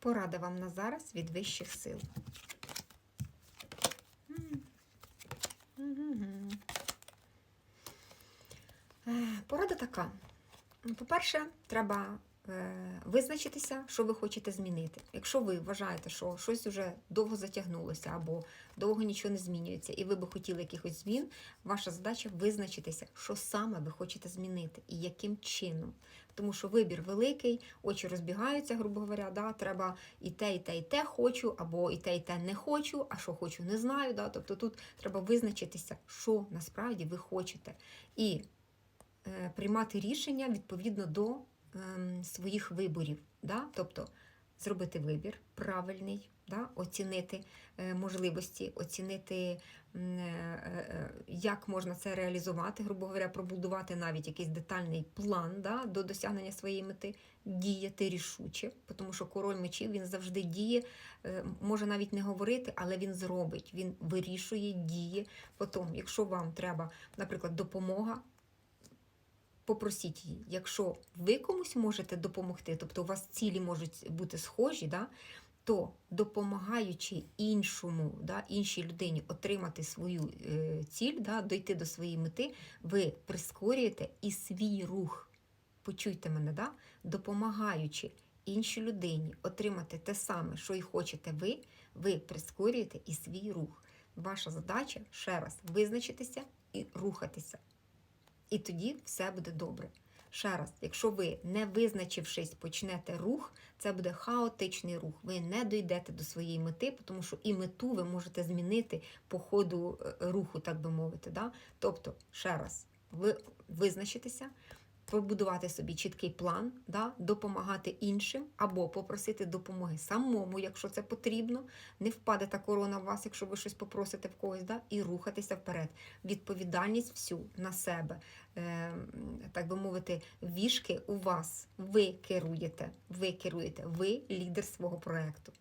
Порада вам на зараз від вищих сил. Е, Порада така. По-перше, треба визначитися, що ви хочете змінити. Якщо ви вважаєте, що щось вже довго затягнулося або довго нічого не змінюється, і ви би хотіли якихось змін, ваша задача визначитися, що саме ви хочете змінити і яким чином. Тому що вибір великий, очі розбігаються, грубо говоря, да, треба і те, і те, і те хочу, або і те, і те не хочу, а що хочу, не знаю. Да. Тобто тут треба визначитися, що насправді ви хочете. І е, приймати рішення відповідно до ем, своїх виборів. Да? Тобто зробити вибір правильний, да? оцінити е, можливості, оцінити, е, е, як можна це реалізувати, грубо говоря, пробудувати навіть якийсь детальний план да? до досягнення своєї мети, діяти рішуче, тому що король мечів він завжди діє, може навіть не говорити, але він зробить, він вирішує, діє. Потім, якщо вам треба, наприклад, допомога, попросіть її. Якщо ви комусь можете допомогти, тобто у вас цілі можуть бути схожі, да, то допомагаючи іншому, да, іншій людині отримати свою е, ціль, да, дойти до своєї мети, ви прискорюєте і свій рух. Почуйте мене, да? допомагаючи іншій людині отримати те саме, що і хочете ви, ви прискорюєте і свій рух. Ваша задача ще раз визначитися і рухатися. І тоді все буде добре. Ще раз, якщо ви, не визначившись, почнете рух, це буде хаотичний рух. Ви не дійдете до своєї мети, тому що і мету ви можете змінити по ходу е, руху, так би мовити. Да? Тобто, ще раз, ви визначитися, побудувати собі чіткий план, да? допомагати іншим або попросити допомоги самому, якщо це потрібно. Не впаде та корона в вас, якщо ви щось попросите в когось, да? і рухатися вперед. Відповідальність всю на себе, е, так би мовити, вішки у вас. Ви керуєте, ви керуєте, ви лідер свого проекту.